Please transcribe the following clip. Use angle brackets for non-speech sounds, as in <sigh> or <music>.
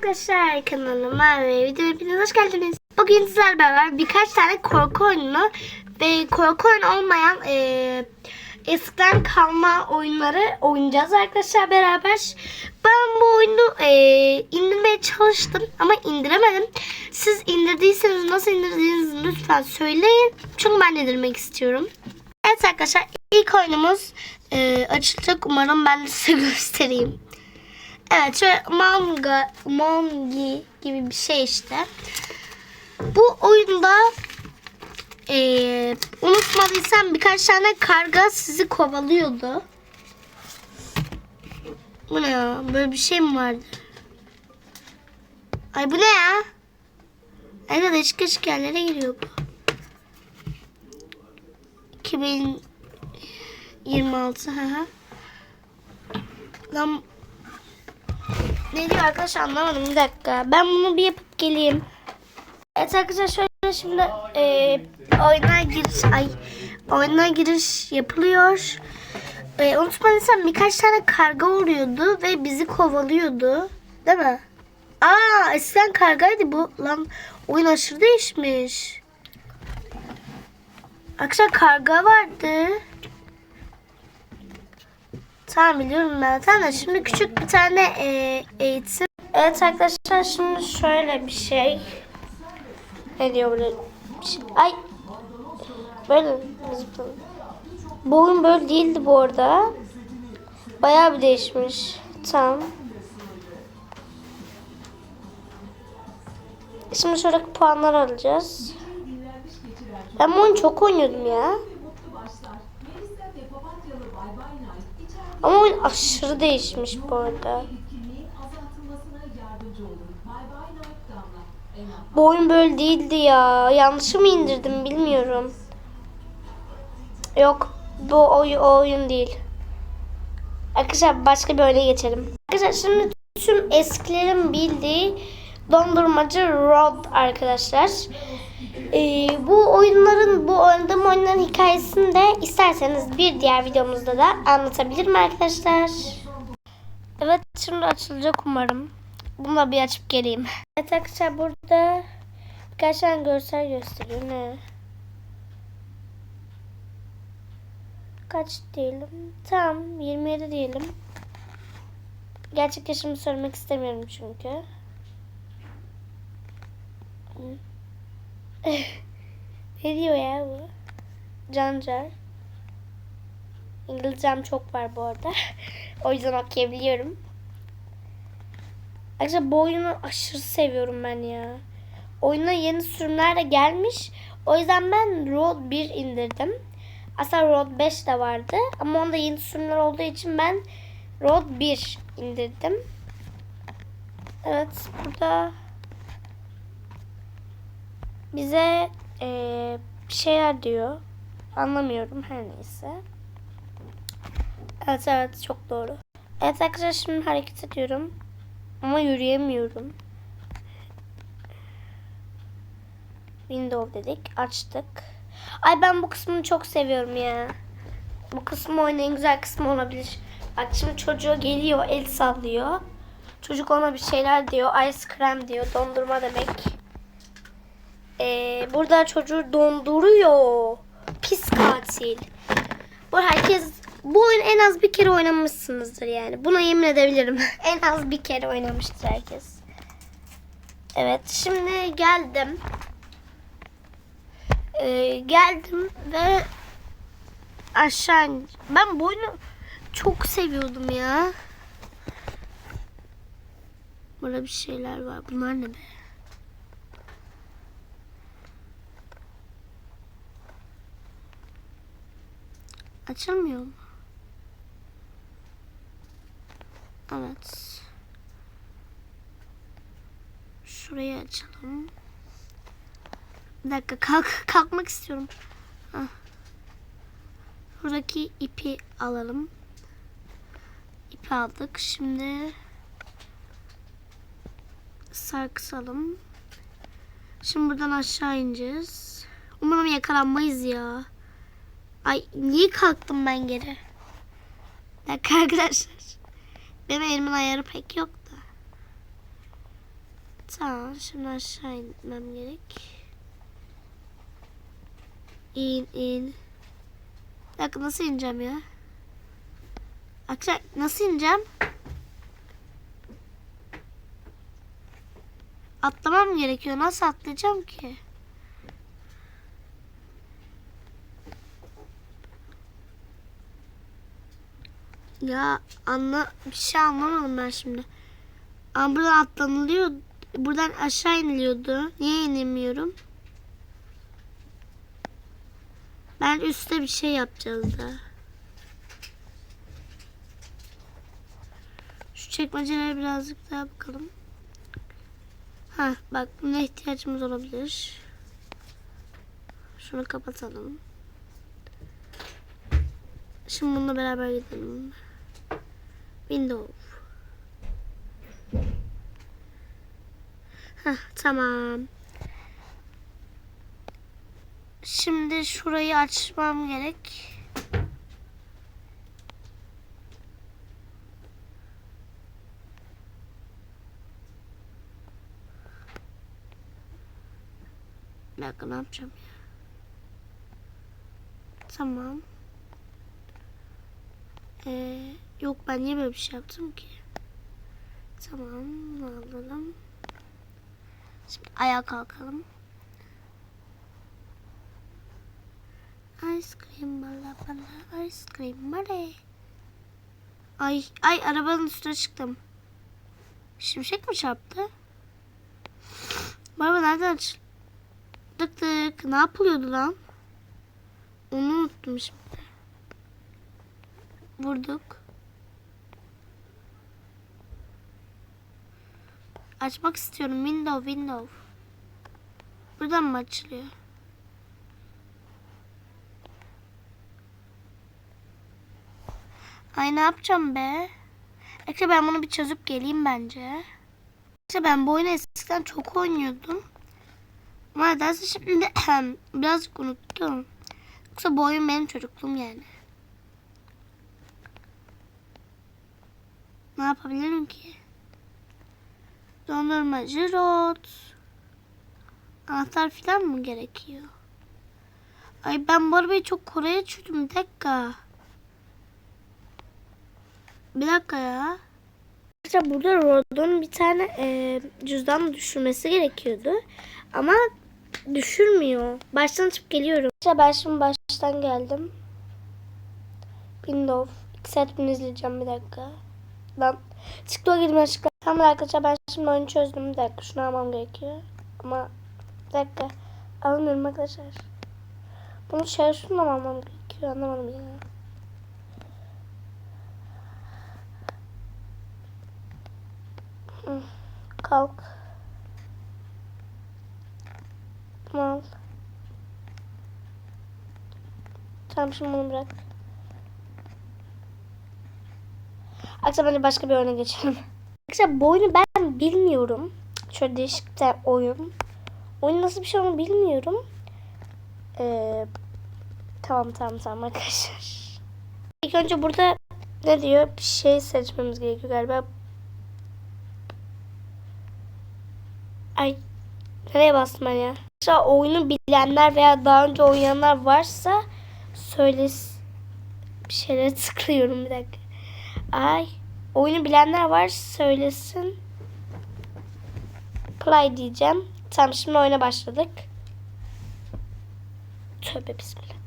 arkadaşlar kanalıma ve videoma hepiniz hoş geldiniz. Bugün sizlerle beraber birkaç tane korku oyununu ve korku oyunu olmayan e, eskiden kalma oyunları oynayacağız arkadaşlar beraber. Ben bu oyunu e, indirmeye çalıştım ama indiremedim. Siz indirdiyseniz nasıl indirdiğinizi lütfen söyleyin. Çünkü ben indirmek istiyorum. Evet arkadaşlar ilk oyunumuz e, açılacak. Umarım ben size <laughs> göstereyim. Evet şöyle manga, mongi gibi bir şey işte. Bu oyunda eee unutmadıysam birkaç tane karga sizi kovalıyordu. Bu ne ya? Böyle bir şey mi vardı? Ay bu ne ya? Ay değişik değişik yerlere giriyor bu. 2026 hı hı. Lan ne diyor arkadaşlar anlamadım bir dakika. Ben bunu bir yapıp geleyim. Evet arkadaşlar şöyle şimdi e, oyuna giriş ay oyuna giriş yapılıyor. E, unutmadıysam birkaç tane karga uğruyordu ve bizi kovalıyordu. Değil mi? Aa eskiden kargaydı bu. Lan oyun aşırı değişmiş. Arkadaşlar karga vardı. Tamam biliyorum ben. Tamam da şimdi küçük bir tane e, eğitim. Evet arkadaşlar şimdi şöyle bir şey. Ne diyor böyle? şey- Ay. Böyle zıpladım. Bu oyun böyle değildi bu arada. Bayağı bir değişmiş. Tamam. Şimdi şöyle puanlar alacağız. Ben bu oyunu çok oynuyordum ya. Ama oyun aşırı değişmiş bu arada. Bu oyun böyle değildi ya. Yanlışı mı indirdim bilmiyorum. Yok. Bu oyun, o oyun değil. Arkadaşlar başka bir oyuna geçelim. Arkadaşlar şimdi tüm eskilerin bildiği dondurmacı Rod arkadaşlar. Ee, bu oyunların, bu oynadığım oyunların hikayesini de isterseniz bir diğer videomuzda da anlatabilirim arkadaşlar. Evet şimdi açılacak umarım. Bunu da bir açıp geleyim. Evet arkadaşlar burada birkaç tane görsel gösteriyor. Ne? Kaç diyelim? Tamam 27 diyelim. Gerçek yaşımı söylemek istemiyorum çünkü. <laughs> ne diyor ya bu? Cancar. İngilizcem çok var bu arada. <laughs> o yüzden okuyabiliyorum. Arkadaşlar bu oyunu aşırı seviyorum ben ya. Oyuna yeni sürümler de gelmiş. O yüzden ben Road 1 indirdim. Aslında Road 5 de vardı. Ama onda yeni sürümler olduğu için ben Road 1 indirdim. Evet burada bize eee, bir şeyler diyor. Anlamıyorum her neyse. Evet evet çok doğru. Evet arkadaşlar şimdi hareket ediyorum. Ama yürüyemiyorum. Window dedik. Açtık. Ay ben bu kısmını çok seviyorum ya. Bu kısmı oyunun en güzel kısmı olabilir. Bak şimdi çocuğu geliyor el sallıyor. Çocuk ona bir şeyler diyor. Ice cream diyor. Dondurma demek. Ee, burada çocuğu donduruyor. Pis katil. Bu herkes bu oyun en az bir kere oynamışsınızdır yani. Buna yemin edebilirim. <laughs> en az bir kere oynamıştır herkes. Evet şimdi geldim. Ee, geldim ve aşağı Ben bu oyunu çok seviyordum ya. Burada bir şeyler var. Bunlar ne be? Açılmıyor mu? Evet. Şurayı açalım. Bir dakika kalk kalkmak istiyorum. Hah. Buradaki ipi alalım. İpi aldık. Şimdi sarkısalım. Şimdi buradan aşağı ineceğiz. Umarım yakalanmayız ya. Ay niye kalktım ben geri? Dakika arkadaşlar. Benim elimin ayarı pek yok da. Tamam şimdi aşağı inmem gerek. İn in. Dakika nasıl ineceğim ya? Aşağı nasıl ineceğim? Atlamam gerekiyor. Nasıl atlayacağım ki? Ya anla bir şey anlamadım ben şimdi. Ama buradan atlanılıyor. Buradan aşağı iniliyordu. Niye inemiyorum? Ben üstte bir şey yapacağız da. Şu çekmecelere birazcık daha bakalım. Ha bak buna ihtiyacımız olabilir. Şunu kapatalım. Şimdi bununla beraber gidelim. Windows. Heh, tamam. Şimdi şurayı açmam gerek. Bir ne yapacağım ya? Tamam. Ee, yok ben niye böyle bir şey yaptım ki? Tamam alalım. Şimdi ayağa kalkalım. Ice cream bala bala ice cream bala. Ay ay arabanın üstüne çıktım. Şimşek mi çarptı? Bu araba nereden? Tık tık. Ne yapılıyordu lan? Onu unuttum şimdi. Vurduk. Açmak istiyorum. Window, window. Buradan mı açılıyor? Ay ne yapacağım be? Ekle ben bunu bir çözüp geleyim bence. İşte ben bu oyunu eskiden çok oynuyordum. Ama nedense şimdi <clears throat> birazcık unuttum. Yoksa bu oyun benim çocukluğum yani. Ne yapabilirim ki? Dondurmacı rot. Anahtar falan mı gerekiyor? Ay ben bu arabayı çok Kore'ye çözdüm. Bir dakika. Bir dakika ya. İşte burada Rod'un bir tane e, cüzdan düşürmesi gerekiyordu. Ama düşürmüyor. Baştan açıp geliyorum. İşte ben şimdi baştan geldim. Windows. İki saat izleyeceğim bir dakika. Lan TikTok'a girme açıkla. Tamam arkadaşlar ben şimdi oyunu çözdüm. Bir dakika şunu almam gerekiyor. Ama bir dakika. Alamıyorum arkadaşlar. Bunu şey şunu almam gerekiyor. Anlamadım ya. Kalk. Al. Tamam şimdi bunu bırak. Akşam hadi başka bir oyuna geçelim. Arkadaşlar bu oyunu ben bilmiyorum. Şöyle değişik bir oyun. Oyun nasıl bir şey onu bilmiyorum. Ee, tamam tamam tamam arkadaşlar. İlk önce burada ne diyor? Bir şey seçmemiz gerekiyor galiba. Ay nereye bastım ben ya? Arkadaşlar oyunu bilenler veya daha önce oynayanlar varsa söylesin. Bir şeylere <laughs> tıklıyorum bir dakika. Ay oyunu bilenler var söylesin. Play diyeceğim. Tamam şimdi oyuna başladık. Tövbe bismillah.